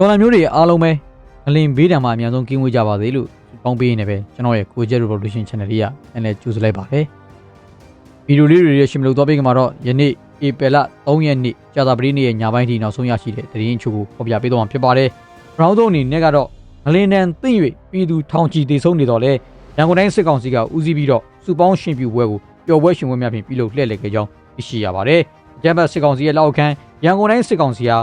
တော်လန်မျိုးတွေအားလုံးပဲငလင်ဘေးတံမှာအများဆုံးကင်းဝေးကြပါစေလို့ပေါင်းပေးနေပဲကျွန်တော်ရဲ့ကိုကျက် revolution channel လေးကလည်းလည်းကြိုဆိုလိုက်ပါတယ်ဗီဒီယိုလေးတွေရရှင်မလို့တော့ပေးကြမှာတော့ယနေ့ဧပြီလ3ရက်နေ့ကြာသပတေးနေ့ရဲ့ညပိုင်းထိနောက်ဆုံးရရှိတဲ့သတင်းအချို့ကိုဖော်ပြပေးသွားမှာဖြစ်ပါတယ်ပရောင်းဆုံးအနေနဲ့ကတော့ငလင်တန်သိမ့်၍ပြည်သူထောင်ချီတေဆုံးနေတော့လဲရန်ကုန်တိုင်းစစ်ကောင်စီကဦးစီးပြီးတော့စုပေါင်းရှင်ပြပွဲကိုပျော်ပွဲရှင်ပွဲများဖြင့်ပြုလုပ်လှည့်လည်ခဲ့ကြောင်းသိရှိရပါတယ်ကျမ်းပတ်စစ်ကောင်စီရဲ့လက်အောက်ခံရန်ကုန်တိုင်းစစ်ကောင်စီဟာ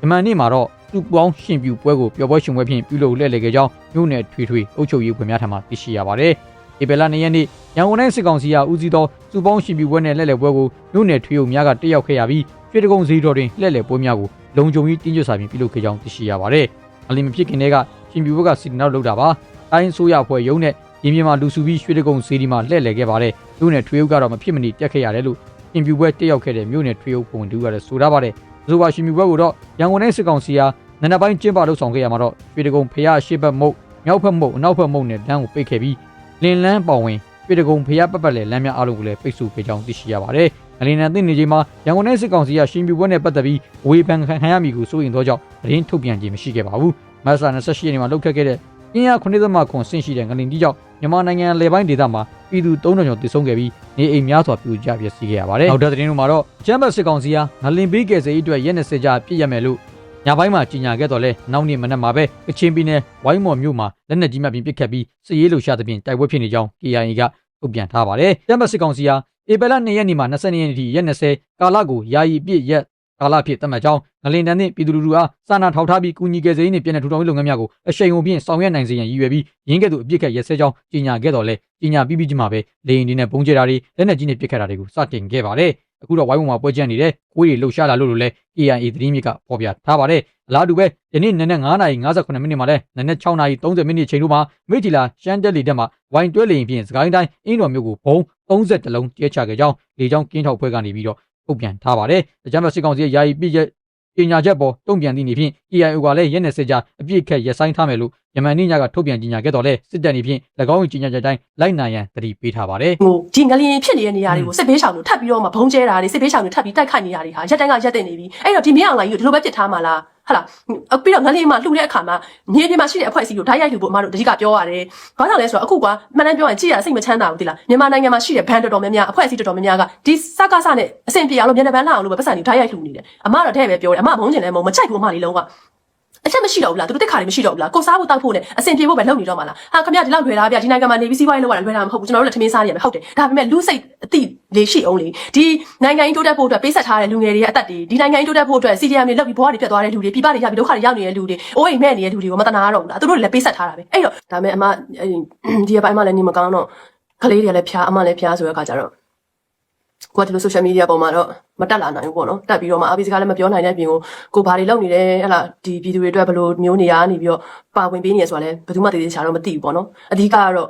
ဒီမန်နေ့မှာတော့ စုပေါင်းရှင်ပြပွဲကိုပျော်ပွဲရှင်ပွဲဖြင့်ပြုလုပ်လှည့်လည်ခဲ့ကြောင်းမြို့နယ်ထွေထွေအုပ်ချုပ်ရေးဖွဲ့များထံမှသိရှိရပါတယ်ဧပြီလ2ရက်နေ့ရန်ကုန်တိုင်းစစ်ကောင်စီကဦးစီးသောစုပေါင်းရှင်ပြပွဲနဲ့လှည့်လည်ပွဲကိုမြို့နယ်ထွေအုပ်များကတက်ရောက်ခဲ့ရပြီးရွှေတကုံဈေးတော်တွင်လှည့်လည်ပွဲများကိုလုံခြုံရေးတင်းကျပ်စွာဖြင့်ပြုလုပ်ခဲ့ကြောင်းသိရှိရပါတယ်အလင်းမဖြစ်ခင်တည်းကရှင်ပြပွဲကစီတနောက်လုပ်တာပါတိုင်းဆိုရဖွဲ့ရုံးနဲ့ရင်းမြစ်မှာလူစုပြီးရွှေတကုံဈေးဒီမှာလှည့်လည်ခဲ့ပါတယ်မြို့နယ်ထွေအုပ်ကတော့မဖြစ်မနေတက်ခဲ့ရတယ်လို့ရှင်ပြပွဲတက်ရောက်ခဲ့တဲ့မြို့နယ်ထွေအုပ်ပုံတူကလည်းဆိုထားပါတယ်။ ဆိုပါရှင်ပြပွဲကိုတော့ရန်ကုန်တိုင်းစစ်ကောင်စီဟာနန္ဒပိုင်းကျင်းပလုပ်ဆောင်ခဲ့ရမှာတော့ရွှေတကုံဖရရှေ့ဘက်မုတ်မြောက်ဘက်မုတ်အနောက်ဘက်မုတ်နဲ့လမ်းကိုပိတ်ခဲ့ပြီးလင်လန်းပောင်ဝင်ရွှေတကုံဖရပတ်ပတ်လေလမ်းများအားလုံးကိုလည်းပိတ်ဆို့ခဲ့ကြောင်းသိရှိရပါတယ်။အလင်းနံသိနေချိန်မှာရန်ကုန်တိုင်းစစ်ကောင်စီကရှင်ပြပွဲနဲ့ပတ်သက်ပြီးဝေဖန်ခံရမိကိုစိုးရင်သောကြောင့်သတင်းထုတ်ပြန်ခြင်းမရှိခဲ့ပါဘူး။မတ်လ28ရက်နေ့မှာလုပ်ခဲ့တဲ့ ပြင်းရ9သမခွန်ဆင့်ရှိတဲ့ငလင်ကြီးကြောင့်မြန်မာနိုင်ငံလေပိုင်းဒေသမှာပြည်သူ3000ကျော်တည်ဆုံခဲ့ပြီးနေအိမ်များစွာပြိုကျပျက်စီးခဲ့ရပါတယ်။နောက်တဲ့သတင်းတို့မှာတော့ချမ်ဘတ်စစ်ကောင်စီဟာငလင်ဘေးကယ်ဆယ်ရေးအတွက်ရက်20ကြာပြည့်ရမယ်လို့ညပိုင်းမှာကြီးညာခဲ့တော့လဲနောက်နေ့မနက်မှာပဲကချင်ပြည်နယ်ဝိုင်းမော်မြို့မှာလက်နက်ကြီးများပြင်ပစ်ခတ်ပြီးစစ်ရေးလှုပ်ရှားသဖြင့်တိုက်ပွဲဖြစ်နေကြောင်း KIA ကထုတ်ပြန်ထားပါတယ်။ချမ်ဘတ်စစ်ကောင်စီဟာဧပြီလ2ရက်နေ့မှာ22ရက်နေ့ထိရက်20ကာလကိုယာယီပြည့်ရက် ကာလဖြစ်သတ်မှတ်ကြောင်းငလင်တန်နှင့်ပြည်သူလူထုအားစာနာထောက်ထားပြီးကူညီကယ်ဆယ်ရေးနှင့်ပြည်내ထူထောင်ရေးလုပ်ငန်းများကိုအရှိန်အဟုန်ဖြင့်ဆောင်ရွက်နိုင်စေရန်ရည်ရွယ်ပြီးရင်းကဲ့သို့အပြစ်ခတ်ရက်စဲကြောင်းကြီးညာခဲ့တော်လဲကြီးညာပြီးပြီးချင်းမှာပဲလေရင်ဒီနဲ့ပုံကျဲတာတွေလက်နက်ကြီးနဲ့ပစ်ခတ်တာတွေကိုစတင်ခဲ့ပါတယ်အခုတော့ဝိုင်းဝန်းမှာပွဲကျန်နေတဲ့ကိုယ်တွေလှုပ်ရှားလာလို့လို့လဲ KIA သတင်းမြစ်ကဖော်ပြထားပါတယ်အလားတူပဲယနေ့နနက်9:58မိနစ်မှာလဲနနက်6:30မိနစ်ချိန်တို့မှာမိထီလာရှမ်းတက်လီတက်မှာဝိုင်းတွဲလေရင်ဖြင့်စကိုင်းတိုင်းအင်းတော်မြို့ကိုဘုံ30လုံးကျဲချခဲ့ကြောင်းလေကြောင်းကင်းထောက်ဖွဲ့ကနေပြီးတော့ ထုတ်ပြန်ထားပါတယ်။အကြမ်းဖက်စစ်ကောင်စီရဲ့ယာယီပြည့်ရဲ့ပညာချက်ပေါ်တုံ့ပြန်သည့်နေဖြင့် EIO ကလည်းရက်နယ်စစ်ကြအပြည့်ခက်ရက်ဆိုင်ထားမယ်လို့ယမန်နေ့ညကထုတ်ပြန်ကြေညာခဲ့တော်လဲစစ်တပ်နေဖြင့်၎င်း၏ကြေညာချက်တိုင်းလိုက်နိုင်ရန်တတိပေးထားပါတယ်။ဟိုဒီငလျင်ဖြစ်နေတဲ့နေရာတွေကိုစစ်ဘေးရှောင်တွေထပ်ပြီးတော့မှဘုံကျဲတာတွေစစ်ဘေးရှောင်တွေထပ်ပြီးတိုက်ခိုက်နေတာတွေဟာရက်တိုင်းကရက်တဲ့နေပြီအဲ့တော့ဒီမင်းအောင်လိုင်းကြီးကိုဒီလိုပဲပြစ်ထားမှာလား ဟာလားအပြီးတော့ငလျင်မှာလှူတဲ့အခါမှာမြေပြင်မှာရှိတဲ့အဖွဲ့အစည်းကိုဓာတ်ရိုက်လှူဖို့အမတို့တတိကပြောရတယ်ဘာကြောင့်လဲဆိုတော့အခုကမှန်တမ်းပြောရင်ကြည့်ရစိတ်မချမ်းသာဘူးတိလားမြန်မာနိုင်ငံမှာရှိတဲ့ဘန်တော်တော်များများအဖွဲ့အစည်းတော်တော်များများကဒီစကားစနဲ့အဆင်ပြေအောင်လို့မြန်တဲ့ဘန်းလာအောင်လို့ပဲပတ်စံတွေဓာတ်ရိုက်လှူနေတယ်အမတော့တဲ့ပဲပြောတယ်အမဘုံကျင်လည်းမဟုတ်မကြိုက်ဘူးအမလေးလုံးကအ ချက်မရှိတော့ဘူးလားသူတို့တက်ခါတွေမရှိတော့ဘူးလားကိုစားဖို့တောက်ဖို့နဲ့အဆင်ပြေဖို့ပဲလုပ်နေတော့မှာလားဟာခမရဒီလောက်လွယ်တာဗျဒီနိုင်ငံမှာနေပြီးစီးပွားရေးလုပ်ရတာလွယ်တာမဟုတ်ဘူးကျွန်တော်တို့လည်းထမင်းစားနေရမယ်ဟုတ်တယ်ဒါပေမဲ့လူစိတ်အတိလေးရှိအောင်လေဒီနိုင်ငံကြီးတိုးတက်ဖို့အတွက်ပေးဆက်ထားတဲ့လူငယ်တွေရဲ့အသက်တွေဒီနိုင်ငံကြီးတိုးတက်ဖို့အတွက် CDM တွေလုပ်ပြီးဘဝတွေပြတ်သွားတဲ့လူတွေပြပတွေရပြီးဒုက္ခတွေရောက်နေတဲ့လူတွေအိုးအိမ်မဲ့နေတဲ့လူတွေကိုမတနာတော့ဘူးလားသူတို့လည်းပေးဆက်ထားတာပဲအဲ့တော့ဒါပေမဲ့အမဒီအပိုင်းမှလည်းနေမကောင်းတော့ကလေးတွေကလည်းဖျားအမလည်းဖျားဆိုတဲ့အခါကျတော့ ကိုကဒီလို social media ပေါ်မှာတော့မတက်လာနိုင်ဘူးပေါ့နော်တက်ပြီးတော့မှအပိစကားလည်းမပြောနိုင်တဲ့အပြင်ကိုကိုဘာတွေလုပ်နေလဲဟလာဒီပြည်သူတွေအတွက်ဘယ်လိုမျိုးနေရနေပြီးတော့ပါဝင်ပေးနေရဆိုတာလည်းဘယ်သူမှတည်တည်ချာတော့မသိဘူးပေါ့နော်အဓိကကတော့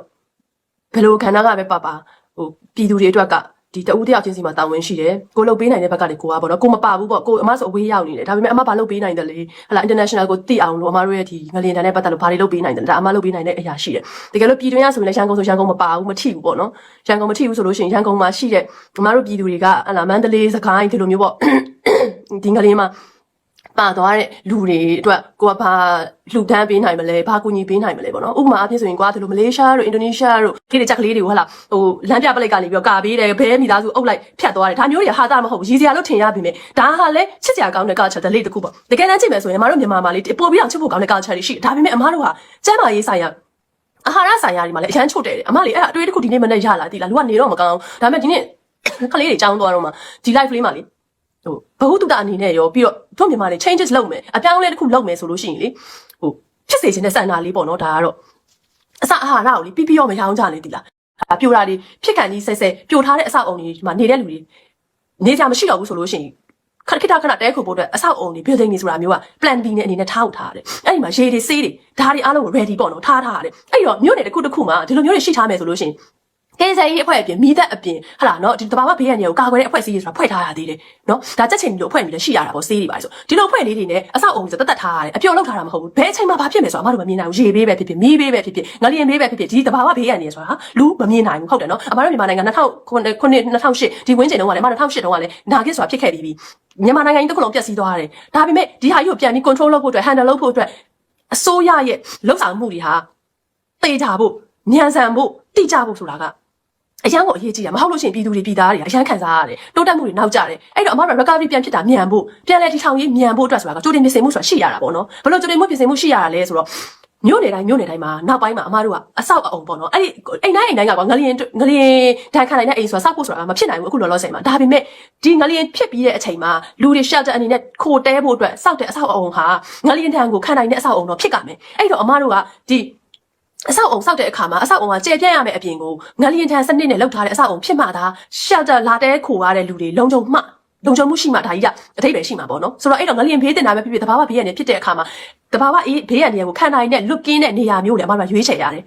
ဘယ်လိုခန္ဓာကပဲပါပါဟိုပြည်သူတွေအတွက်က ဒီတဦးတယောက်ချင်းစီမှာတာဝန်ရှိတယ်ကိုလုပ်ပေးနိုင်တဲ့ဘက်ကလည်းကိုကပေါ့နော်ကိုမပါဘူးပေါ့ကိုအမဆိုအဝေးရောက်နေတယ်ဒါပေမဲ့အမဘာလုပ်ပေးနိုင်တယ်လဲဟလာ international ကိုသိအောင်လို့အမတို့ရဲ့ဒီငလင်တန်နဲ့ပတ်သက်လို့ဘာတွေလုပ်ပေးနိုင်တယ်လဲဒါအမလုပ်ပေးနိုင်တဲ့အရာရှိတယ်တကယ်လို့ပြည်တွင်းရဆိုရင်လည်းရန်ကုန်ဆိုရန်ကုန်မပါဘူးမထိဘူးပေါ့နော်ရန်ကုန်မထိဘူးဆိုလို့ရှိရင်ရန်ကုန်မှာရှိတဲ့အမတို့ပြည်သူတွေကဟလာမန္တလေးစကိုင်းဒီလိုမျိုးပေါ့ဒီငလင်မှာ ပါသွားတဲ့လူတွေအတွက်ကိုကဘာလှူဒန်းပေးနိုင်မလဲဘာကူညီပေးနိုင်မလဲပေါ့နော်ဥပမာအဖြစ်ဆိုရင်ကိုကဒီလိုမလေးရှားတို့အင်ဒိုနီးရှားတို့ခေတ်တဲ့ချက်ကလေးတွေကိုဟလာဟိုလမ်းပြပလိုက်ကနေပြီးတော့ကာပေးတယ်ဘဲမိသားစုအုပ်လိုက်ဖြတ်သွားတယ်ဒါမျိုးတွေကဟာတာမဟုတ်ဘူးရည်စရာလို့ထင်ရပြီမဲ့ဒါဟာလည်းချစ်စရာကောင်းတဲ့ culture တစ်လေးတစ်ခုပေါ့တကယ်တမ်းကြည့်မယ်ဆိုရင်အမတို့မြန်မာမှာလေးပို့ပြီးအောင်ချစ်ဖို့ကောင်းတဲ့ culture တွေရှိတယ်ဒါပေမဲ့အမတို့ဟာကျမ်းမာရေးဆိုင်ရာအာဟာရဆိုင်ရာတွေမှာလည်းအရန်ချုပ်တယ်တယ်အမလေးအဲ့ဒါအတွေ့အတစ်ခုဒီနေ့မနေ့ရလာတိလားလူကနေတော့မကောင်းဒါပေမဲ့ဒီနေ့ကလေးတွေကြောင်းသွားတော့မှဒီ live လေးမှာလေ ဟိုဘ ഹു တုတအနေနဲ့ရောပြီးတော့တို့မြန်မာလေး changes လုပ်မယ်အပြောင်းအလဲတစ်ခုလုပ်မယ်ဆိုလို့ရှိရင်လေဟိုဖြစ်စေချင်တဲ့စံနာလေးပေါ့နော်ဒါကတော့အစအာဟာရကိုလေပြီးပြီးတော့မရောင်းကြလေတိလားဒါပြိုတာတွေဖြစ်ကန်ကြီးဆဲဆဲပြိုထားတဲ့အဆောက်အုံတွေဒီမှာနေတဲ့လူတွေနေကြမရှိတော့ဘူးဆိုလို့ရှိရင်ခက်ခက်ခဏတဲခုဖို့အတွက်အဆောက်အုံတွေ building တွေဆိုတာမျိုးက plan B နဲ့အနေနဲ့ထားထုတ်ထားတယ်အဲ့ဒီမှာရေတွေဆေးတွေဒါတွေအားလုံးကို ready ပေါ့နော်ထားထားရတယ်အဲ့တော့မြို့နယ်တစ်ခုတစ်ခုမှာဒီလိုမျိုးတွေရှိထားမယ်ဆိုလို့ရှိရင် ကဲဆိုင်ရေးအဖွဲ့အပြင်မိသက်အပြင်ဟလာနော်ဒီတဘာဝဘေးရန်တွေကိုကာကွယ်တဲ့အဖွဲ့အစည်းတွေဆိုတာဖွဲ့ထားရသေးတယ်နော်ဒါကြက်ချင်းလို့အဖွဲ့မျိုးလည်းရှိရတာပေါ့စေးတွေပါဆိုဒီလိုအဖွဲ့လေးတွေနဲ့အဆောက်အုံဆိုတတ်တတ်ထားရတယ်အပြောလောက်ထားတာမဟုတ်ဘူးဘယ်အချိန်မှဘာဖြစ်မယ်ဆိုတာအမတို့မမြင်နိုင်ဘူးရေဘေးပဲဖြစ်ဖြစ်မီးဘေးပဲဖြစ်ဖြစ်ငလျင်ဘေးပဲဖြစ်ဖြစ်ဒီတဘာဝဘေးရန်တွေဆိုတာလူမမြင်နိုင်ဘူးဟုတ်တယ်နော်အမတို့မြန်မာနိုင်ငံ2009 2008ဒီဝင်းကျင်တုန်းကလည်းအမ2008တုန်းကလည်းနာဂစ်ဆိုတာဖြစ်ခဲ့ပြီးပြီမြန်မာနိုင်ငံကြီးတစ်ခုလုံးပျက်စီးသွားတယ်ဒါပေမဲ့ဒီဟာကြီးကိုပြန်ပြီး control လုပ်ဖို့အတွက် handle လုပ်ဖို့အတွက်အစိုးရရဲ့လှုပ်ဆောင်မှုတွေဟာတေချာဖို့ညံဆန်ဖို့တိကျဖို့ဆိုတာက အရန်ကိုအရေးကြီးတာမဟုတ်လို့ရှိရင်ပြည်သူတွေပြည်သားတွေအရန်ခံစားရတယ်တိုးတက်မှုတွေနောက်ကျတယ်အဲ့တော့အမတို့ recovery ပြန်ဖြစ်တာမြန်ဖို့ပြန်လဲထီထောင်ရေးမြန်ဖို့အတွက်ဆိုတာကကြိုတင်ပြင်ဆင်မှုဆိုတာရှိရတာပေါ့နော်ဘယ်လိုကြိုတင်မှုပြင်ဆင်မှုရှိရတာလဲဆိုတော့မြို့နယ်တိုင်းမြို့နယ်တိုင်းမှာနောက်ပိုင်းမှာအမတို့ကအဆောက်အအုံပေါ့နော်အဲ့ဒီအိမ်တိုင်းအိမ်တိုင်းကကွာငလျင်ငလျင်တန်ခံနိုင်တဲ့အိမ်ဆိုတာစောက်ဖို့ဆိုတာမဖြစ်နိုင်ဘူးအခုလောလောဆယ်မှာဒါပေမဲ့ဒီငလျင်ဖြစ်ပြီးတဲ့အချိန်မှာလူတွေ shelter အနေနဲ့ခိုတဲဖို့အတွက်စောက်တဲ့အဆောက်အအုံဟာငလျင်တန်ကိုခံနိုင်တဲ့အဆောက်အအုံတော့ဖြစ်ကြမယ်အဲ့တော့အမတို့ကဒီ အဆောက်အုံဆောက်တဲ့အခါမှာအဆောက်အုံကကျေပြန့်ရမယ့်အပြင်ကိုငလျင်ထန်စနစ်နဲ့လောက်ထားတဲ့အဆောက်အုံဖြစ်မှသာ shelter လာတဲ့ခိုရတဲ့လူတွေလုံခြုံမှလုံခြုံမှုရှိမှဒါကြီးကအထိပ္ပယ်ရှိမှာပေါ့နော်ဆိုတော့အဲ့တော့ငလျင်ဘေးတင်တာပဲဖြစ်ဖြစ်တဘာဝဘေးရနေဖြစ်တဲ့အခါမှာတဘာဝအေးဘေးရနေကိုခံနိုင်တဲ့လွတ်ကင်းတဲ့နေရာမျိုးတွေအမှန်မှရွေးချယ်ရတယ်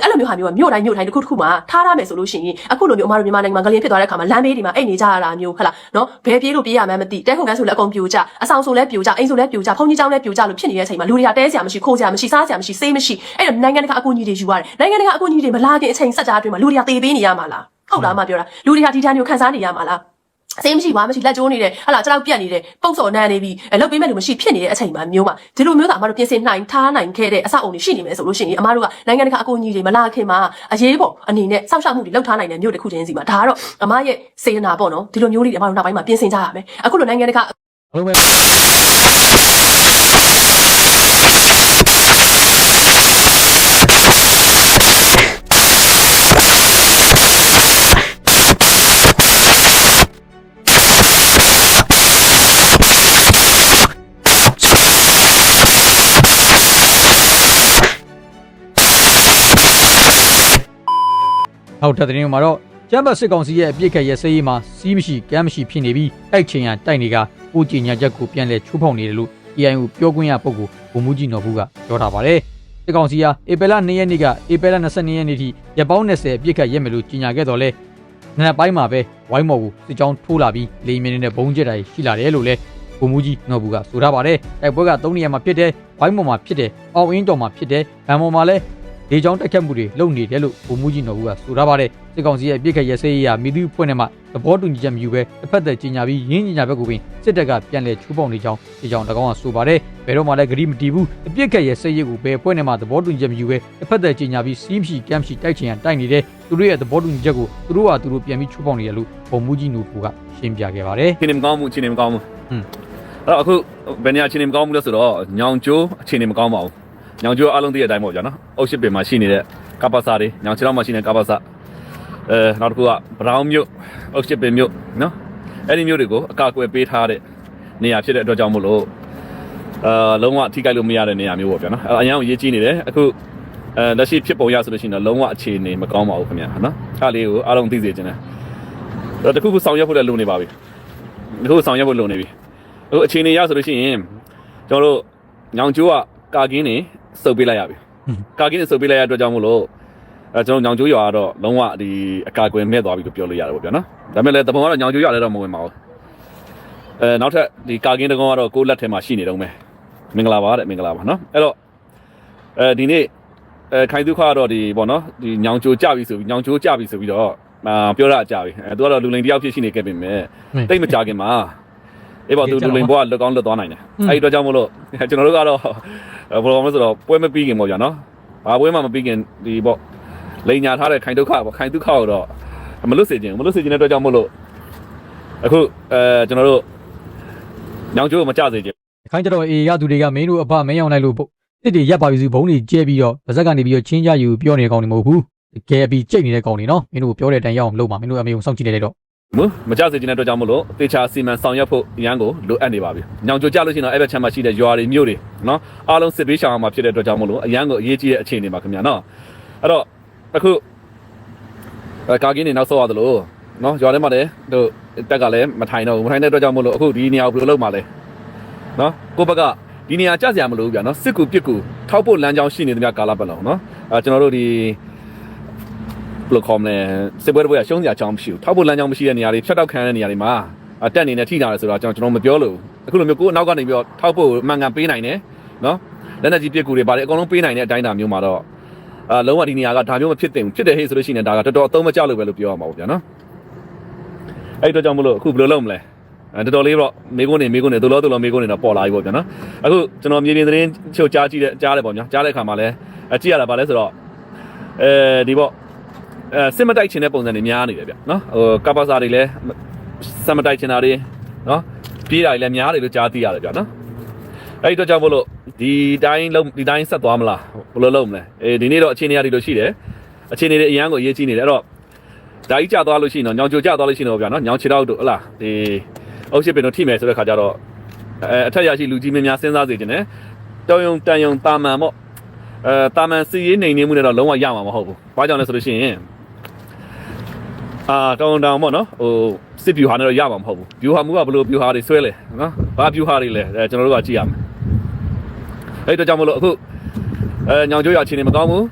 အဲ့လိုမျိုးဟာမျိုးကမြို့တိုင်းမြို့တိုင်းတစ်ခုတစ်ခုမှာထားရမယ်ဆိုလို့ရှိရင်အခုလိုမျိုးအမတို့မြန်မာနိုင်ငံမှာငလျင်ဖြစ်သွားတဲ့အခါမှာလမ်းဘေးတွေမှာအိတ်နေကြရတာမျိုးဟုတ်လားနော်ဘယ်ပြေးလို့ပြေးရမှန်းမသိတဲခုံကန်းဆိုလည်းအကုန်ပြိုကျအဆောင်ဆိုလည်းပြိုကျအိမ်ဆိုလည်းပြိုကျဖုန်ကြီးကျောင်းလည်းပြိုကျလို့ဖြစ်နေတဲ့အချိန်မှာလူတွေကတဲစရာမရှိခိုးစရာမရှိစားစရာမရှိစေးမရှိအဲ့တော့နိုင်ငံတကာအကူအညီတွေယူရတယ်နိုင်ငံတကာအကူအညီတွေမလာခင်အချိန်ဆက်ကြားအတွင်းမှာလူတွေကတေးပေးနေရမှာလားဟုတ်လားအမပြောတာလူတွေကဒီတန်းမျိုးခန်းစားနေရမှာလား စေးမရှိဘာမရှိလက်ကျိုးနေတယ်ဟာလာကြောက်ပြက်နေတယ်ပုံစော်နန်းနေပြီအလုပ်ပေးမဲ့လူမရှိဖြစ်နေတဲ့အချိန်မှာမျိုးမှာဒီလိုမျိုးသာအမတို့ပြင်ဆင်နိုင်ထားနိုင်ခဲ့တဲ့အဆောက်အုံတွေရှိနေမယ်ဆိုလို့ရှိရင်အမတို့ကနိုင်ငံတကာအကူအညီတွေမလာခင်မှာအရေးပေါ်အနေနဲ့စောင့်ရှောက်မှုတွေလုပ်ထားနိုင်တဲ့မျိုးတစ်ခုချင်းစီမှာဒါကတော့အမရဲ့စေတနာပေါ့နော်ဒီလိုမျိုးတွေအမတို့နောက်ပိုင်းမှာပြင်ဆင်ကြရမယ်အခုလိုနိုင်ငံတကာအားလုံး နောက်ထပ်သတင်းမှာတော့ကျမ်းပတ်စစ်ကောင်စီရဲ့အပြစ်ခတ်ရစရေးမှာစီးမရှိကမ်းမရှိဖြစ်နေပြီးတိုက်ချိန်ရန်တိုက်နေကကိုကြီးညာချက်ကိုပြန်လဲချိုးဖောက်နေတယ်လို့ EIU ပြောခွင့်ရပုဂ္ဂိုလ်ဗိုလ်မှူးကြီးနော်ဘူးကပြောထားပါတယ်။စစ်ကောင်စီဟာဧပြီလ2ရက်နေ့ကဧပြီလ22ရက်နေ့ထိရပ်ပေါင်း20အပြစ်ခတ်ရက်မယ်လို့ကြေညာခဲ့တော်လဲနံနက်ပိုင်းမှာပဲဝိုင်းမော်ကိုစစ်ကြောင်းထိုးလာပြီးလေမြင်းနဲ့ဘုံကျက်တာရှိလာတယ်လို့လဲဗိုလ်မှူးကြီးနော်ဘူးကဆိုထားပါတယ်။တိုက်ပွဲက3နေရာမှာဖြစ်တယ်ဝိုင်းမော်မှာဖြစ်တယ်အောင်အင်းတော်မှာဖြစ်တယ်ဗန်မော်မှာလဲ ဒေကြောင်းတက်ခတ်မှုတွေလုပ်နေတယ်လို့ဗိုလ်မှူးကြီးနော်ဘူးကဆိုထားပါတယ်စစ်ကောင်စီရဲ့အပြစ်ခတ်ရစရေးရမိသူဖွင့်ထဲမှာသဘောတူညီချက်မယူဘဲတစ်ဖက်သက်ကြီးညာပြီးရင်းကြီးညာဘက်ကိုပင်စစ်တပ်ကပြန်လည်ချိုးပေါက်နေကြောင်းဒီကြောင်တကောင်ကဆိုပါတယ်ဘယ်တော့မှလည်းဂရီမတီးဘူးအပြစ်ခတ်ရစရေးကိုဘယ်ဖွင့်ထဲမှာသဘောတူညီချက်မယူဘဲတစ်ဖက်သက်ကြီးညာပြီးစီးမရှိကမ်းမရှိတိုက်ချင်ရတိုက်နေတဲ့သူတို့ရဲ့သဘောတူညီချက်ကိုသူတို့ကသူတို့ပြန်ပြီးချိုးပေါက်နေတယ်လို့ဗိုလ်မှူးကြီးနော်ဘူးကရှင်းပြခဲ့ပါတယ်အခြေအနေမကောင်းဘူးအခြေအနေမကောင်းဘူးဟွန်းအဲ့တော့အခုဘယ်နေရာအခြေအနေမကောင်းဘူးလဲဆိုတော့ညောင်ကျိုးအခြေအနေမကောင်းပါဘူး ညောင်ကျိုးအားလုံးသိတဲ့အတိုင်းပေါ့ဗျာနော်အုတ်ရှိပင်မှာရှိနေတဲ့ကပ္ပစာတွေညောင်ချေလောက်မှာရှိနေတဲ့ကပ္ပစာအဲနောက်တစ်ခုကဘရောင်းမြို့အုတ်ရှိပင်မြို့နော်အဲ့ဒီမြို့တွေကိုအကာအကွယ်ပေးထားတဲ့နေရာဖြစ်တဲ့အတွက်ကြောင့်မို့လို့အာလုံးဝထိခိုက်လို့မရတဲ့နေရာမျိုးပေါ့ဗျာနော်အဲ့အရင်ကရေးကြည့်နေတယ်အခုအဲလက်ရှိဖြစ်ပုံရဆိုလို့ရှိရင်တော့လုံးဝအခြေအနေမကောင်းပါဘူးခင်ဗျာနော်အဲ့ဒါလေးကိုအားလုံးသိစေချင်တယ်အဲ့တော့တစ်ခုခုဆောင်ရွက်ဖို့လည်းလိုနေပါပြီတစ်ခုခုဆောင်ရွက်ဖို့လိုနေပြီအခုအခြေအနေရဆိုလို့ရှိရင်ကျွန်တော်တို့ညောင်ကျိုးက ကာကင်းနေစုပ်ပေးလိုက်ရပြီဟွန်းကာကင်းနေစုပ်ပေးလိုက်ရတဲ့အတွက်ကြောင့်မို့လို့အဲကျွန်တော်ညောင်ကျိုးရွာကတော့လုံးဝဒီအကာအကွယ်မဲ့သွားပြီလို့ပြောလို့ရတယ်ပေါ့ဗျာနော်ဒါပေမဲ့လည်းတပုံကတော့ညောင်ကျိုးရွာလည်းတော့မဝင်ပါဘူးအဲနောက်ထပ်ဒီကာကင်းတကောင်ကတော့ကိုယ့်လက်ထဲမှာရှိနေတော့မယ်မင်္ဂလာပါတဲ့မင်္ဂလာပါနော်အဲ့တော့အဲဒီနေ့အဲခိုင်ဒုက္ခကတော့ဒီပေါ့နော်ဒီညောင်ကျိုးကြပြီဆိုပြီးညောင်ကျိုးကြပြီဆိုပြီးတော့အာပြောရအကြပြီအဲသူကတော့လူလိန်တယောက်ဖြစ်ရှိနေခဲ့ပေမဲ့တိတ်မကြခင်မှာ အေးပေါ့သူလူလိန်ဘွားလွတ်ကောင်းလွတ်သွားနိုင်တယ်อืมအဲ့ဒီတော့ကြောင့်မလို့ကျွန်တော်တို့ကတော့ဘယ်လိုမှမဆိုတော့ပွဲမပြီးခင်ပေါ့ဗျာနော်ဘာပွဲမှမပြီးခင်ဒီပေါ့လိန်ညာထားတဲ့ခိုင်ဒုက္ခပေါ့ခိုင်ဒုက္ခကိုတော့မလွတ်စေခြင်းမလွတ်စေခြင်းတဲ့အတွက်ကြောင့်မလို့အခုအဲကျွန်တော်တို့ညောင်ကျိုးကိုမကြစေခြင်းခိုင်းကြတော့အေရသူတွေကမင်းတို့အဖမင်းအောင်လိုက်လို့တစ်တွေရက်ပါပြီစုဘုံတွေကျဲပြီးတော့ဗဇက်ကနေပြီးတော့ချင်းကြယူပြောနေတဲ့ကောင်တွေမဟုတ်ဘူးတကယ်ပြီးကြိတ်နေတဲ့ကောင်တွေနော်မင်းတို့ပြောတဲ့အတိုင်းရအောင်လုပ်ပါမင်းတို့အမေကိုစောင့်ကြည့်လိုက်တော့ မမကြစေခြင်းတဲ့အတွက်ကြောင့်မလို့တေချာစီမံဆောင်ရွက်ဖို့အရန်ကိုလိုအပ်နေပါပြီ။ညောင်ကြိုကြလို့ရှိရင်တော့အဲ့ဘက်ချမ်းမှာရှိတဲ့ရွာတွေမြို့တွေနော်အားလုံးစစ်ပေးရှောင်အောင်မှာဖြစ်တဲ့အတွက်ကြောင့်မလို့အရန်ကိုအရေးကြီးတဲ့အခြေအနေပါခင်ဗျာနော်။အဲ့တော့အခုအဲကာကင်းနေနောက်ဆော့ရသလိုနော်ရွာထဲမှာလည်းတို့တက်ကလည်းမထိုင်တော့ဘူးမထိုင်တဲ့အတွက်ကြောင့်မလို့အခုဒီနေရာကိုဘယ်လိုလုပ်မှာလဲ။နော်ကိုယ့်ဘက်ကဒီနေရာကြစရာမလိုဘူးဗျာနော်စစ်ကူပစ်ကူထောက်ဖို့လမ်းကြောင်းရှိနေသမျှကာလပတ်လုံးနော်အဲကျွန်တော်တို့ဒီ ဘယ်လိုခေါ်မလဲစစ်ပွဲတစ်ပွဲကရှုံးစရာအကြောင်းမရှိဘူးထောက်ဖို့လမ်းကြောင်းမရှိတဲ့နေရာတွေဖြတ်တောက်ခံရတဲ့နေရာတွေမှာအတက်အနေနဲ့ထိတာလဲဆိုတော့ကျွန်တော်ကျွန်တော်မပြောလို့အခုလိုမျိုးကိုယ်အနောက်ကနေပြီးတော့ထောက်ဖို့မှန်ကန်ပေးနိုင်တယ်နော်လက်နက်ကြီးပြစ်ကူတွေပါတယ်အကုန်လုံးပေးနိုင်တဲ့အတိုင်းအတာမျိုးမှာတော့အာလုံးဝဒီနေရာကဒါမျိုးမဖြစ်သင့်ဘူးဖြစ်တဲ့ဟေ့ဆိုလို့ရှိရင်ဒါကတော်တော်အသုံးမကျလို့ပဲလို့ပြောရမှာပေါ့ဗျာနော်အဲ့ဒီတော့ကြောင့်မလို့အခုဘယ်လိုလုပ်မလဲအဲတော်တော်လေးတော့မေကုန်းနေမေကုန်းနေဒုလောဒုလောမေကုန်းနေတော့ပေါ်လာပြီပေါ့ဗျာနော်အခုကျွန်တော်မြေပြင်သတင်းချုပ်ကြားကြည့်တဲ့ကြားတယ်ပေါ့ဗျာကြားတဲ့အခါမှာလဲအကြည့်ရတာဗာလဲဆိုတော့အဲဒီပေါ့ အဲစစ်မတိုက်ချင်တဲ့ပုံစံတွေများနေတယ်ဗျနော်ဟိုကပ္ပစာတွေလည်းစက်မတိုက်ချင်တာတွေနော်ပြေးတာတွေလည်းများတယ်လို့ကြားသိရတယ်ဗျနော်အဲ့ဒီတော့ကြောင့်မို့လို့ဒီတိုင်းလုံးဒီတိုင်းဆက်သွားမလားဘယ်လိုလုပ်မလဲအေးဒီနေ့တော့အခြေအနေအရဒီလိုရှိတယ်အခြေအနေတွေအရန်ကိုအရေးကြီးနေတယ်အဲ့တော့ဒါကြီးကြသွားလို့ရှိရင်တော့ညောင်ချိုကြသွားလို့ရှိရင်တော့ဗျာနော်ညောင်ချီတော့တို့ဟလားဒီအုပ်ရှိပင်တို့ထိမယ်ဆိုတဲ့ခါကျတော့အဲအထက်ရရှိလူကြီးမင်းများစဉ်းစားစေချင်တယ်တောင်ယုံတန်ယုံတာမန်ပေါ့အဲတာမန်စီရေးနေနေမှုနဲ့တော့လုံးဝရမှာမဟုတ်ဘူးဘာကြောင့်လဲဆိုလို့ရှိရင် အာတောင်းတောင်းပေါ့နော်ဟိုစစ်ဗျူဟာနဲ့တော့ရမှာမဟုတ်ဘူးဗျူဟာမှုကဘယ်လိုဗျူဟာတွေဆွဲလဲနော်ဘာဗျူဟာတွေလဲအဲကျွန်တော်တို့ကကြည့်ရမယ်အဲ့တော့ကြောင့်မလို့အခုအဲညောင်ကျိုးရအခြေအနေမကောင်းဘူး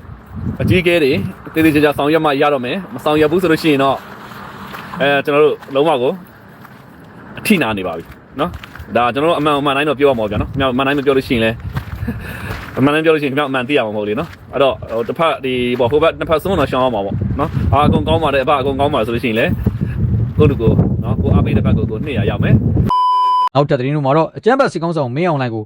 အကြီးကဲတွေတည်တည်ကြကြဆောင်ရွက်မှရတော့မယ်မဆောင်ရွက်ဘူးဆိုလို့ရှိရင်တော့အဲကျွန်တော်တို့လုံးဝကိုအထိနာနေပါပြီနော်ဒါကျွန်တော်တို့အမှန်အမှန်တိုင်းတော့ပြောရမှာဗျာနော်အမှန်တိုင်းမပြောလို့ရှိရင်လဲ အမှန်တိုင်းပြောလို့ရှိရင်ခင်ဗျအမှန်သိရမှာမဟုတ်လေနော်အဲ့တော့ဟိုတစ်ဖက်ဒီပေါ့ဟိုဘက်နှစ်ဖက်ဆုံးတော့ရှောင်းအောင်ပါပေါ့နော်အာအကုန်ကောင်းပါတယ်အဖအကုန်ကောင်းပါဆိုလို့ရှိရင်လဲကိုလူကိုနော်ကိုအားပေးတဲ့ဘက်ကိုကိုနှစ်ရရောက်မယ်နောက်ထပ်သတင်းတို့မှာတော့အကြမ်းဖက်စစ်ကောင်ဆောင်မင်းအောင်လှိုင်ကို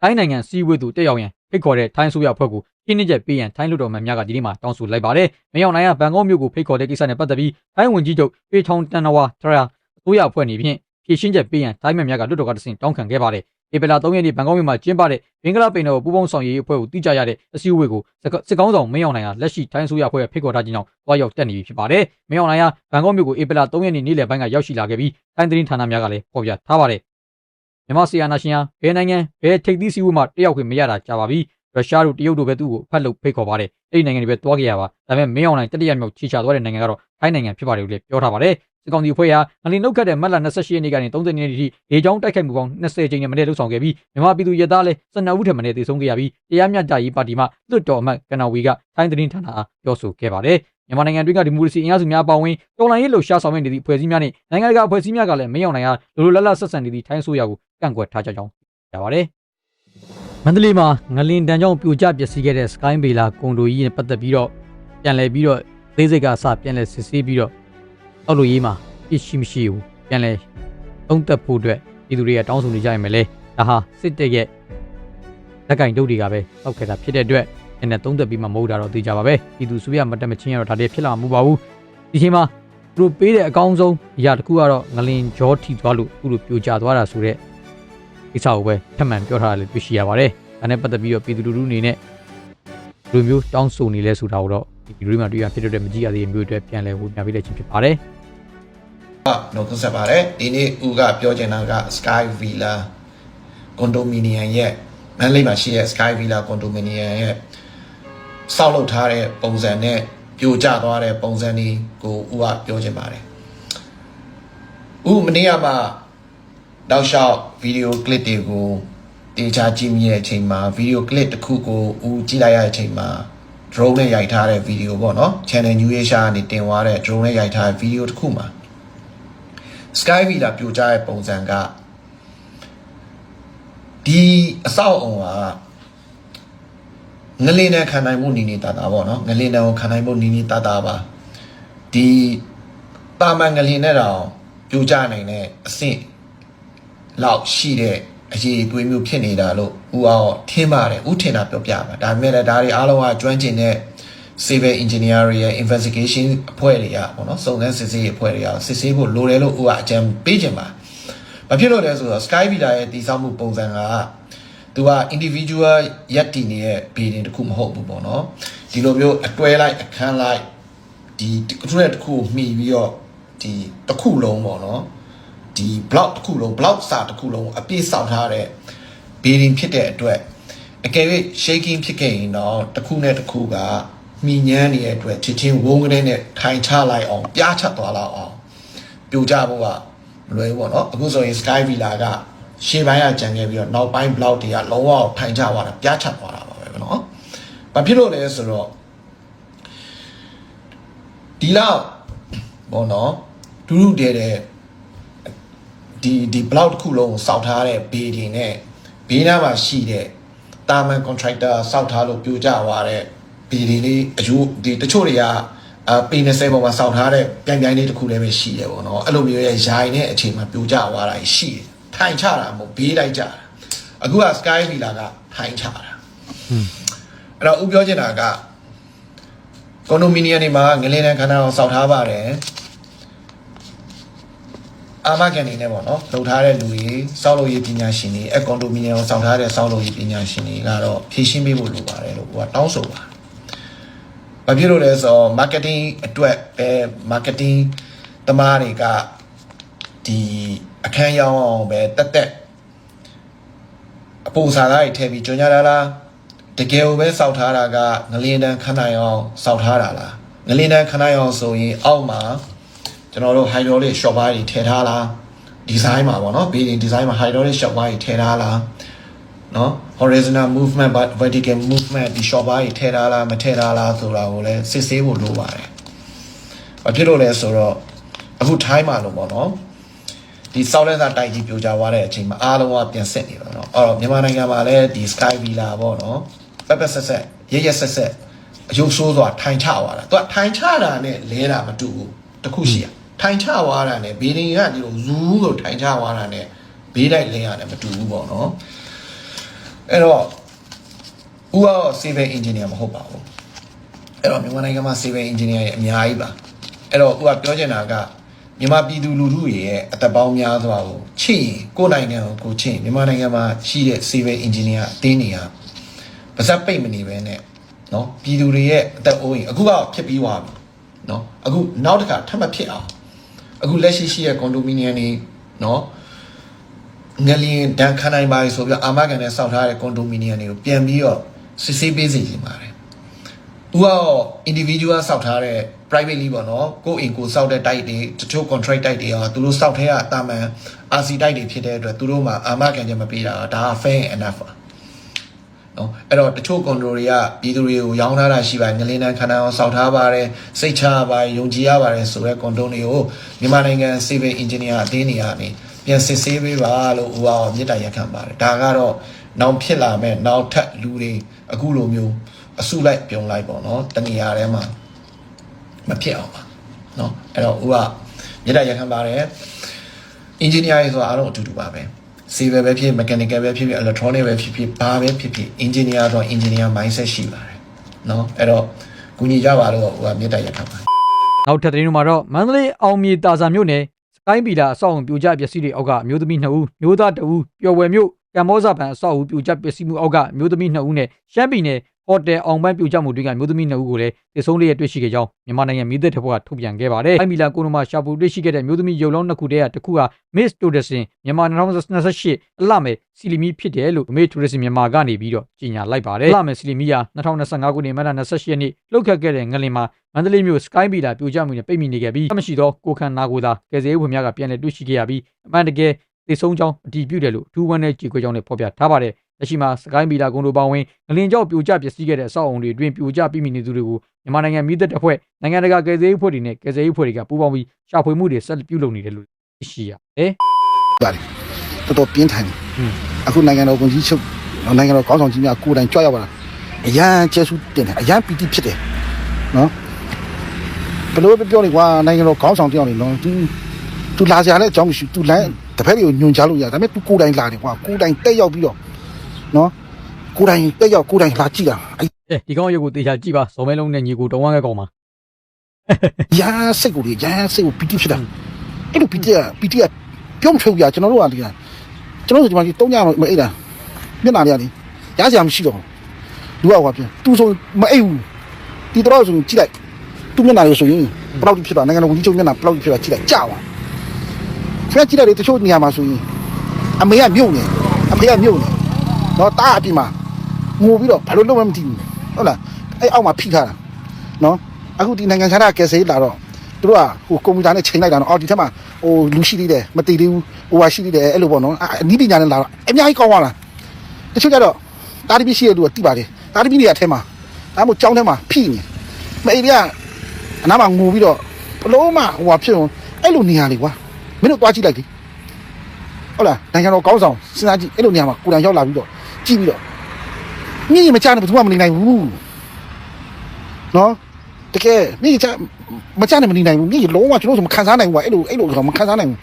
ထိုင်းနိုင်ငံစီးဝေးသူတက်ရောက်ရန်ဖိတ်ခေါ်တဲ့ထိုင်းဆိုရအဖွဲ့ကိုခင်းနှိကျက်ပေးရန်ထိုင်းလူတော်မှန်များကဒီနေ့မှာတောင်းဆိုလိုက်ပါတယ်။မင်းအောင်လှိုင်ကဘန်ကောက်မြို့ကိုဖိတ်ခေါ်တဲ့ကိစ္စနဲ့ပတ်သက်ပြီးထိုင်းဝန်ကြီးချုပ်ပေထောင်တန်နဝါထရာအစိုးရအဖွဲ့နေဖြင့်ဖြည့်ရှင်းချက်ပေးရန်ထိုင်းမှန်များကလွတ်တော်ကတဆင့်တောင်းခံခဲ့ပါတယ်။ ဧပြီလ3ရက်နေ့ဘန်ကောက်မြို့မှာကျင်းပတဲ့ဘင်္ဂလားပင်တော်ပူးပေါင်းဆောင်ရေးအဖွဲ့ကိုတိကျရတဲ့အစည်းအဝေးကိုစစ်ကောင်းဆောင်မင်းအောင်လှိုင်ကလက်ရှိထိုင်းဆိုရအဖွဲ့ဖိတ်ခေါ်ထားခြင်းကြောင့်တွားရောက်တက်နေပြီဖြစ်ပါတယ်။မင်းအောင်လှိုင်ကဘန်ကောက်မြို့ကိုဧပြီလ3ရက်နေ့နေ့လယ်ပိုင်းကရောက်ရှိလာခဲ့ပြီးထိုင်းသတင်းဌာနများကလည်းဖော်ပြထားပါတယ်။မြန်မာဆီယာနာရှင်ဟာဘယ်နိုင်ငံဘယ်ထိပ်သီးစည်းဝေးမှာတယောက်ခွင့်မရတာကြာပါပြီရုရှားတို့တရုတ်တို့ပဲသူ့ကိုဖတ်လို့ဖိတ်ခေါ်ပါတယ်အဲ့ဒီနိုင်ငံတွေပဲတွားခဲ့ရပါဒါပေမဲ့မင်းအောင်လိုင်းတတိယမြောက်ခြေချသွားတဲ့နိုင်ငံကတော့ထိုင်းနိုင်ငံဖြစ်ပါတယ်လို့လည်းပြောထားပါတယ် စစ်ကောင်စီအဖွဲ့ဟာငလင်နှုတ်ခတ်တဲ့မတ်လ28ရက်နေ့ကနေ30ရက်နေ့ထိလေကြောင်းတိုက်ခိုက်မှုပေါင်း20ကြိမ်နဲ့မနေ့လှုပ်ဆောင်ခဲ့ပြီးမြန်မာပြည်သူရဲသားလည်း12ဦးထက်မနည်းသေဆုံးခဲ့ရပြီးတရားမျှတရေးပါတီမှလွတ်တော်အမတ်ကနော်ဝီကထိုင်းသတင်းဌာနအားပြောဆိုခဲ့ပါတယ်မြန်မာနိုင်ငံတွင်းကဒီမိုကရေစီအင်အားစုများပါဝင်တော်လှန်ရေးလှုပ်ရှားဆောင်ရွက်နေသည့်အဖွဲ့အစည်းများနဲ့နိုင်ငံတကာအဖွဲ့အစည်းများကလည်းမင်းအောင်နိုင်အားလိုလိုလတ်လတ်ဆက်ဆံနေသည့်ထိုင်းဆိုရကိုကန့်ကွက်ထားကြကြောင်းကြပါတယ်။မန္တလေးမှာငလင်တန်ကြောင့်ပြိုကျပျက်စီးခဲ့တဲ့ Sky Villa ကွန်ဒိုကြီးနဲ့ပတ်သက်ပြီးတော့ပြန်လည်ပြီးတော့သေးစိတ်ကအစပြန်လည်စစ်ဆေးပြီးတော့ အောက်လိုရေးမှာပြစ်ရှိမရှိဘူးပြန်လည်သုံးသက်ဖို့အတွက်ပြည်သူတွေကတောင်းဆိုနေကြရမယ်လေဒါဟာစစ်တပ်ရဲ့လက်ကင်ဒုတ်တွေကပဲတောက်ခဲ့တာဖြစ်တဲ့အတွက်နည်းနည်းသုံးသက်ပြီးမှမဟုတ်တာတော့သိကြပါပဲပြည်သူစုရမတက်မချင်းရတော့ဒါတည်းဖြစ်လာမှာမဟုတ်ပါဘူးဒီချိန်မှာသူတို့ပေးတဲ့အကောင်းဆုံးအရာတစ်ခုကတော့ငလင်ကြောထိသွားလို့သူတို့ပြိုကျသွားတာဆိုတဲ့ကိစ္စကိုပဲထပ်မံပြောထားတာလည်းတွေ့ရှိရပါတယ်ဒါနဲ့ပတ်သက်ပြီးတော့ပြည်သူလူထုအနေနဲ့လူမျိုးတောင်းဆိုနေလဲဆိုတာကိုတော့ ဒီဗီဒီယိုမှာတွေ့ရဖြစ်တဲ့မကြည့်ရသေးတဲ့မျိုးတွေပြန်လဲဝေမျှပေးလိုက်ခြင်းဖြစ်ပါတယ်နှုတ်ဆက်ပါတယ်ဒီနေ့ဦးကပြောချင်တာက Sky Villa Condominium ရဲ့မန္တလေးမှာရှိတဲ့ Sky Villa Condominium ရဲ့စောက်လုပ်ထားတဲ့ပုံစံနဲ့ပြိုကျသွားတဲ့ပုံစံนี้ကိုဦးကပြောချင်ပါတယ်ဦးမနေ့ကမှတောက်လျှောက်ဗီဒီယိုကလစ်တွေကိုတေချာကြည့်မိတဲ့အချိန်မှာဗီဒီယိုကလစ်တစ်ခုကိုဦးကြည့်လိုက်ရတဲ့အချိန်မှာ drone နဲ့ရိုက်ထားတဲ့ဗီဒီယိုပေါ့နော် channel new asia ကနေတင်သွားတဲ့ drone နဲ့ရိုက်ထားတဲ့ဗီဒီယိုတစ်ခုမှာ Sky Villa ပြိုကျတဲ့ပုံစံကဒီအဆောက်အုံကငလင်းနဲ့ခံနိုင်မှုနီနီတာတာပေါ့နော်ငလင်းနဲ့ကိုခံနိုင်မှုနီနီတာတာပါဒီတာမန်ငလင်းနဲ့တော့ပြိုကျနိုင်တဲ့အဆင့်လောက်ရှိတဲ့ အရေးအသွေးမျိုးဖြစ်နေတာလို့ဦးအောင်ထင်ပါတယ်ဦးထင်တာပြောပြပါဒါပေမဲ့လည်းဒါတွေအားလုံးကကျွမ်းကျင်တဲ့ civil engineer တွေရဲ့ investigation အဖွဲ့တွေကပေါ့နော်စုံစမ်းစစ်ဆေးရေးအဖွဲ့တွေကစစ်ဆေးဖို့လိုတယ်လို့ဦးကအကြံပေးခြင်းပါ။ဘာဖြစ်လို့လဲဆိုတော့ Sky Villa ရဲ့တည်ဆောက်မှုပုံစံကသူက individual ရက်တည်နေတဲ့ building တစ်ခုမဟုတ်ဘူးပေါ့နော်။ဒီလိုမျိုးအတွဲလိုက်အခန်းလိုက်ဒီတစ်ခုနဲ့တစ်ခုမှီပြီးတော့ဒီတစ်ခုလုံးပေါ့နော်။ ဒီ block တစ်ခုလုံး block စာတစ်ခုလုံးအပြည့်ဆောက်ထားတဲ့ building ဖြစ်တဲ့အတွက်အကယ်၍ shaking ဖြစ်ခဲ့ရင်တော့တစ်ခုနဲ့တစ်ခုကမိညမ်းနေတဲ့အတွက်ချစ်ချင်းဝုန်းကလေးနဲ့ထိုင်ချလိုက်အောင်ပြားချသွားလောက်အောင်ပြိုကျဖို့ကမလွယ်ဘူးပေါ့နော်အခုဆိုရင် Sky Villa ကရှေ့ပိုင်းကကြံခဲ့ပြီးတော့နောက်ပိုင်း block တွေကလုံးဝထိုင်ချသွားတာပြားချသွားတာပါပဲနော်ဘာဖြစ်လို့လဲဆိုတော့ဒီလောက်ဘောနော်ဒူးဒူးတဲတဲ့ ဒီဒီ block တစ်ခုလုံးကိုစောက်ထားတဲ့ဘေးဒီနဲ့ဘေးနားမှာရှိတဲ့တာမန် contractor စောက်ထားလို့ပြိုကျသွားတဲ့ဘေးဒီလေးအယိုးဒီတချို့တွေကအာပေ20ပေါ်မှာစောက်ထားတဲ့ပြိုင်ပြိုင်လေးတစ်ခုလည်းပဲရှိတယ်ပေါ့နော်အဲ့လိုမျိုးရဲ့ယာယီနဲ့အချိန်မှာပြိုကျသွားတာရှိတယ်ထိုင်ချတာမဟုတ်ဘေးတိုက်ကြတာအခုက sky villa ကထိုင်ချတာအဲ့တော့ဥပြောချင်တာကကွန်ဒိုမီနီယံတွေမှာငလင်းတဲ့ခန္ဓာကိုစောက်ထားပါတယ် အာမကန်နေနဲ့ပေါ့နော်လှုပ်ထားတဲ့လူကြီးစောက်လို့ရေးပညာရှင်တွေအကွန်ဒိုမီနီယံကိုစောက်ထားတဲ့စောက်လို့ရေးပညာရှင်တွေကတော့ဖြည့်ရှင်းပေးဖို့လိုပါတယ်လို့ကိုကတောင်းဆိုပါတယ်။ဘာဖြစ်လို့လဲဆိုတော့ marketing အတွက်ပဲ marketing သမားတွေကဒီအခန်းရောင်းအောင်ပဲတက်တက်အပူစာသားတွေထည့်ပြီးကြော်ညာလာလားတကယ်ကိုပဲစောက်ထားတာကငလင်းတန်းခဏအောင်စောက်ထားတာလားငလင်းတန်းခဏအောင်ဆိုရင်အောက်မှာ ကျွန်တော်တို့ hydraulic shop bar တွေထည့်ထားလားဒီဇိုင်းမှာပေါ့နော် building design မှာ hydraulic shop bar တွေထည့်ထားလားနော် horizontal movement but vertical movement ဒီ shop bar တွေထည့်ထားလားမထည့်ထားလားဆိုတာကိုလည်းစစ်ဆေးဖို့လိုပါတယ်။ဘာဖြစ်လို့လဲဆိုတော့အခု time မှာလို့ပေါ့နော်ဒီ southern စာတိုက်ကြီးပြိုကျသွားတဲ့အချိန်မှာအားလုံးကပြန်ဆက်နေပါတော့။အဲ့တော့မြန်မာနိုင်ငံမှာလည်းဒီ sky villa ပေါ့နော်ပက်ပက်ဆက်ဆက်ရရဆက်ဆက်အယုတ်ဆိုးစွာထိုင်ချသွားတာ။သူကထိုင်ချတာနဲ့လဲတာမတူဘူး။တခုရှိရ။ ထိုင်ချသွားတာနဲ့ဘေးဒင်ကဒီလိုဇူးလို့ထိုင်ချသွားတာနဲ့ဘေးလိုက်လင်းရတယ်မတူဘူးပေါ့နော်အဲ့တော့ဦးအောင် civil engineer မဟုတ်ပါဘူးအဲ့တော့မြန်မာနိုင်ငံမှာ civil engineer တွေအများကြီးပါအဲ့တော့ဦးကပြောချင်တာကမြန်မာပြည်သူလူထုရဲ့အသက်ပေါင်းများစွာကိုချစ်ရင်ကိုယ်နိုင်ငံကိုကိုချစ်ရင်မြန်မာနိုင်ငံမှာရှိတဲ့ civil engineer အသင်းတွေကပါဇက်ပိတ်မနေပဲနဲ့နော်ပြည်သူတွေရဲ့အသက်အိုးရင်အခုကဖြစ်ပြီးွားပြီနော်အခုနောက်တစ်ခါထပ်မဖြစ်အောင် အခုလက်ရှိရှိရကွန်ဒိုမီနီယံနေနော်ငလျင်ဒဏ်ခံနိုင်ပါ යි ဆိုပြီးအာမခံနဲ့စောက်ထားတဲ့ကွန်ဒိုမီနီယံတွေကိုပြန်ပြီးတော့စစ်ဆေးပေးစီရင်ပါတယ်။သူက individual စောက်ထားတဲ့ privately ပေါ့နော်ကိုယ့်အိမ်ကိုစောက်တဲ့ type တွေတချို့ contract type တွေကသူတို့စောက်ထဲကတာမန် RC type တွေဖြစ်တဲ့အတွက်သူတို့မှအာမခံချက်မပေးတာဒါ fair enough ပါ။ နော်အဲ့တော့တချို့ condo တွေကပြည်သူတွေကိုရောင်းထားတာရှိပါတယ်ငလင်းတန်းခန္ဓာအောင်စောက်ထားပါတယ်စိတ်ချရပါတယ်ယုံကြည်ရပါတယ်ဆိုတဲ့ condo တွေကိုမြန်မာနိုင်ငံ civil engineer အသင်းတွေကနေပြန်စစ်ဆေးပေးပါလို့ဦးအောင်မြစ်တာရက်ခံပါတယ်ဒါကတော့နောက်ဖြစ်လာမဲ့နောက်ထပ်လူတွေအခုလိုမျိုးအစုလိုက်ပြုံလိုက်ပေါ့နော်တနေရာထဲမှာမဖြစ်အောင်ပါနော်အဲ့တော့ဦးကမြစ်တာရက်ခံပါတယ် engineer တွေဆိုတာအားလုံးအတူတူပါပဲ civil ပဲဖြစ် mechanical ပဲဖြစ်ဖြစ် electronic ပဲဖြစ်ဖြစ်ဘာပဲဖြစ်ဖြစ် engineer တော့ engineer mindset ရှိပါတယ်နော်အဲ့တော့ကူညီကြပါလို့ဟိုကမြစ်တာရက်ခံပါတယ်နောက်ထပ်သတင်းတွေမှာတော့မန္တလေးအောင်မြေတာဆာမြို့နယ်စကိုင်းပီလာအဆောက်အုံပြိုကျပျက်စီးတွေအောက်ကအမျိုးသမီး2ဦးမျိုးသား2ဦးပျော်ဝယ်မြို့ကမ္ဘောဇာဘန်အဆောက်အဦပြိုကျပျက်စီးမှုအောက်ကအမျိုးသမီး2ဦးနဲ့ရှမ်းပြည်နယ် ဟိုတယ်အောင်ပန်းပြိုကျမှုတွေကအမျိုးသမီး2ဦးကိုလည်းတည်ဆုံးလေးရတွေ့ရှိခဲ့ကြောင်းမြန်မာနိုင်ငံမြေသက်တပ်ဖွဲ့ကထုတ်ပြန်ခဲ့ပါတယ်။အိုင်မီလာကိုနိုမာရှာပူတွေ့ရှိခဲ့တဲ့မျိုးသမီးရုပ်လုံးနှစ်ခုတည်းကတစ်ခုက Miss Tourism မြန်မာ2028အလှမယ်စီလီမီဖြစ်တယ်လို့ Miss Tourism မြန်မာကနေပြီးတော့ကြေညာလိုက်ပါတယ်။အလှမယ်စီလီမီဟာ2025ခုနှစ်မတ်လ28ရက်နေ့လှုပ်ခတ်ခဲ့တဲ့ငလင်မှာမန္တလေးမြို့ Sky Villa ပြိုကျမှုနဲ့ပိတ်မိနေခဲ့ပြီးအမရှိသောကိုခန္နာကိုသာကယ်ဆယ်ရေးဝန်များကပြန်လည်တွေ့ရှိခဲ့ရပြီးအမှန်တကယ်သေဆုံးကြောင်းအတည်ပြုတယ်လို့ဒူးဝမ်းနဲ့ကြေခွဲကြောင်းနဲ့ဖော်ပြထားပါတယ်။ လက်ရှိမှာစကိုင်းမီလာကွန်ဒိုပေါင်းဝင်ငလင်ကြောက်ပြိုကျပျက်စီးခဲ့တဲ့အဆောက်အုံတွေအတွင်းပြိုကျပိမိနေသူတွေကိုမြန်မာနိုင်ငံမိသက်တပ်ဖွဲ့နိုင်ငံတကာကယ်ဆယ်ရေးအဖွဲ့တွေနဲ့ကယ်ဆယ်ရေးအဖွဲ့တွေကပူးပေါင်းပြီးရှာဖွေမှုတွေဆက်လက်ပြုလုပ်နေတယ်လို့သိရှိရတယ်။ပါတယ်တော်တော်ပြင်းထန်တယ်อืมအခုနိုင်ငံတော်ဝန်ကြီးချုပ်နိုင်ငံတော်ကောင်းဆောင်ကြီးများကိုယ်တိုင်ကြွရောက်လာတာအရန်ကျဲစုတင်တယ်အရန်ပီတိဖြစ်တယ်နော်ဘယ်လိုပဲပြောနေကွာနိုင်ငံတော်ကောင်းဆောင်တယောက်နေနော်သူသူလာစရာလည်းအကြောင်းမရှိသူလမ်းတစ်ဖက်တွေကိုညွန်ချလို့ရဒါပေမဲ့သူကိုယ်တိုင်လာတယ်ကွာကိုယ်တိုင်တက်ရောက်ပြီးတော့ နော်ကိုယ်တိုင်တက်ရောက်ကိုယ်တိုင်လာကြည့်တာအအဲဒီကောင်ရုပ်ကိုတေချာကြည့်ပါဇော်မဲလုံးနဲ့ညီကိုတောင်းဝမ်းခဲ့ကောင်ပါရန်စိတ်ကိုလေရန်စိတ်ကိုပီတိဖြစ်တာအဲ့လိုပီတိကပီတိကပြုံးထုတ်ရကျွန်တော်တို့ကဒီကကျွန်တော်တို့ဒီမှာဒီတုံးညမအိတ်တာမျက်နှာလေးကလေရစရာမရှိတော့ဘူးလူကဟောပြန်သူဆိုမအိတ်ဘူးဒီတော့ဆိုကြည့်လိုက်သူမျက်နှာလေးဆိုရင်ဘယ်လောက်ဖြစ်တာနိုင်ငံတော်ဝန်ကြီးချုပ်မျက်နှာဘယ်လောက်ဖြစ်တာကြည့်လိုက်ကြာသွားခင်ဗျကြည့်လိုက်လေတချို့နေရာမှာဆိုရင်အမေကမြုပ်နေအဖေကမြုပ်နေ တော့တားအပြင်မှာငိုပြီးတော့ဘာလို့လုံးဝမသိဘူးဟုတ်လားအဲ့အောက်မှာဖိထားတာနော်အခုဒီနိုင်ငံခြားသားကယ်ဆယ်ရေးလာတော့သူတို့ကဟိုကွန်ပျူတာနဲ့ချိန်လိုက်တာနော်အော်ဒီထက်မှာဟိုလူရှိသေးတယ်မတည်သေးဘူးဟိုဟာရှိသေးတယ်အဲ့လိုပေါ့နော်အအနီးပညာနဲ့လာတော့အများကြီးကောင်းသွားလားတချို့ကျတော့တာတီပီရှိတဲ့လူကတိပါတယ်တာတီပီနေရာထဲမှာဒါမှမဟုတ်ကြောင်းထဲမှာဖိနေမအေးတွေကအနားမှာငိုပြီးတော့ဘလုံးမဟိုဟာဖြစ်အောင်အဲ့လိုနေရာလေကွာမင်းတို့သွားကြည့်လိုက်လေဟုတ်လားနိုင်ငံတော်ကောင်းဆောင်စဉ်းစားကြည့်အဲ့လိုနေရာမှာကိုယ်တိုင်ရောက်လာပြီးတော့ ကြည့်ပြီးတော့မြင့်ရင်မချနဲ့ဘယ်သူမှမနေနိုင်ဘူးနော်တကယ်မြင့်ရင်ချမချနဲ့မနေနိုင်ဘူးမြင့်ရင်လုံးဝကျွန်တော်တို့မခံစားနိုင်ဘူးကွာအဲ့လိုအဲ့လိုတော့မခံစားနိုင်ဘူး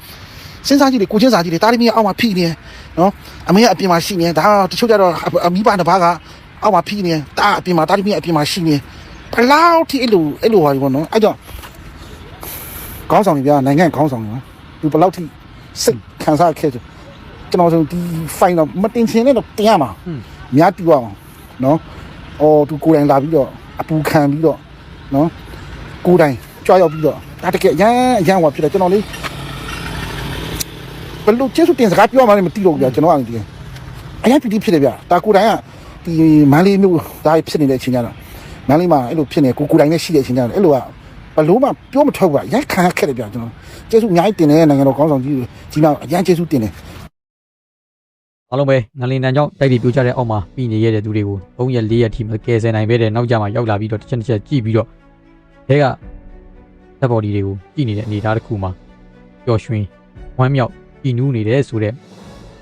စဉ်းစားကြည့်လေကိုချင်းစားကြည့်လေတာရီမီအောက်မှာဖိနေနော်အမေကအပြင်မှာရှိနေဒါတချို့ကြတော့အမိဘတစ်ပါးကအောက်မှာဖိနေတာအပြင်မှာတာရီမီအပြင်မှာရှိနေဘယ်လောက်ထိအဲ့လိုအဲ့လိုဟာကြီးပေါ့နော်အဲ့ကြောင့်ခေါင်းဆောင်တွေဗျာနိုင်ငံခေါင်းဆောင်တွေသူဘယ်လောက်ထိစိတ်ခံစားခဲ့ကြ ကျွန်တော်ဆိုဒီ fine တော့မတင်ချင်နဲ့တော့တင်ရမှာများတူအောင်နော်အော်သူကိုယ်တိုင်လာပြီးတော့အပူခံပြီးတော့နော်ကိုယ်တိုင်ကြွားရောက်ပြီးတော့ဒါတကယ်အရန်အရန်ဟွာဖြစ်တယ်ကျွန်တော်လေးဘယ်လိုကျေးဇူးတင်စကားပြောမှလည်းမသိတော့ဘူးဗျာကျွန်တော်ကဒီအရန်ပီတိဖြစ်တယ်ဗျာဒါကိုယ်တိုင်ကဒီမန်းလေးမျိုးဒါဖြစ်နေတဲ့အချိန်ကျတော့မန်းလေးမှာအဲ့လိုဖြစ်နေကိုကိုယ်တိုင်နဲ့ရှိတဲ့အချိန်ကျတော့အဲ့လိုကဘလို့မှပြောမထွက်ဘူးကရိုက်ခံရခက်တယ်ဗျာကျွန်တော်ကျေးဇူးအများကြီးတင်တယ်နိုင်ငံတော်ကောင်းဆောင်ကြီးတွေကြီးများအရန်ကျေးဇူးတင်တယ် အားလုံးပဲငလင်တန်ကြောင့်တိုက်ပြီးပြိုကျတဲ့အောက်မှာပြီးနေရတဲ့သူတွေကို3ရက်4ရက်ထိမကယ်ဆယ်နိုင်ပဲတဲ့နောက်ကြမှာရောက်လာပြီးတော့တစ်ချက်တစ်ချက်ကြည့်ပြီးတော့အဲကတပ်ဘော်ဒီတွေကိုကြည့်နေတဲ့အနေအထားတစ်ခုမှာပျော်ရွှင်ဝမ်းမြောက်ကြည်နူးနေတဲ့ဆိုတဲ့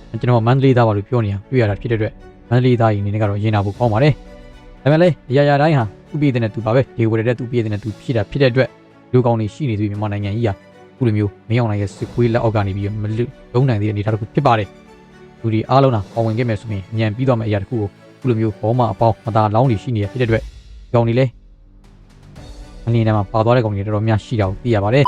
ကျွန်တော်မန္တလေးသားပါလို့ပြောနေတာတွေ့ရတာဖြစ်တဲ့အတွက်မန္တလေးသားကြီးအနေနဲ့ကတော့ရင်နာဖို့ကောင်းပါတယ်ဒါပေမဲ့လည်းအရာရာတိုင်းဟာသူ့ပြည်တဲ့သူပါပဲဒီဝရတဲ့သူ့ပြည်တဲ့သူဖြစ်တာဖြစ်တဲ့အတွက်လူကောင်းတွေရှိနေသေးမြန်မာနိုင်ငံကြီးဟာခုလိုမျိုးမင်းအောင်နိုင်ရဲ့စစ်ခွေးလက်အောက်ကနေပြီးမလုံနိုင်သေးတဲ့အနေအထားတစ်ခုဖြစ်ပါတယ် လူတွေအားလုံးသာပေါ်ဝင်ခဲ့မယ်ဆိုရင်ညံပြီးတော့မယ့်အရာတစ်ခုကိုခုလိုမျိုးဘောမအပေါင်းမသာလောင်းတွေရှိနေရဖြစ်တဲ့အတွက်ကြောင်တွေလည်းအနည်းနဲ့မှပါသွားတဲ့ကောင်တွေတော်တော်များရှိတာကိုသိရပါတယ်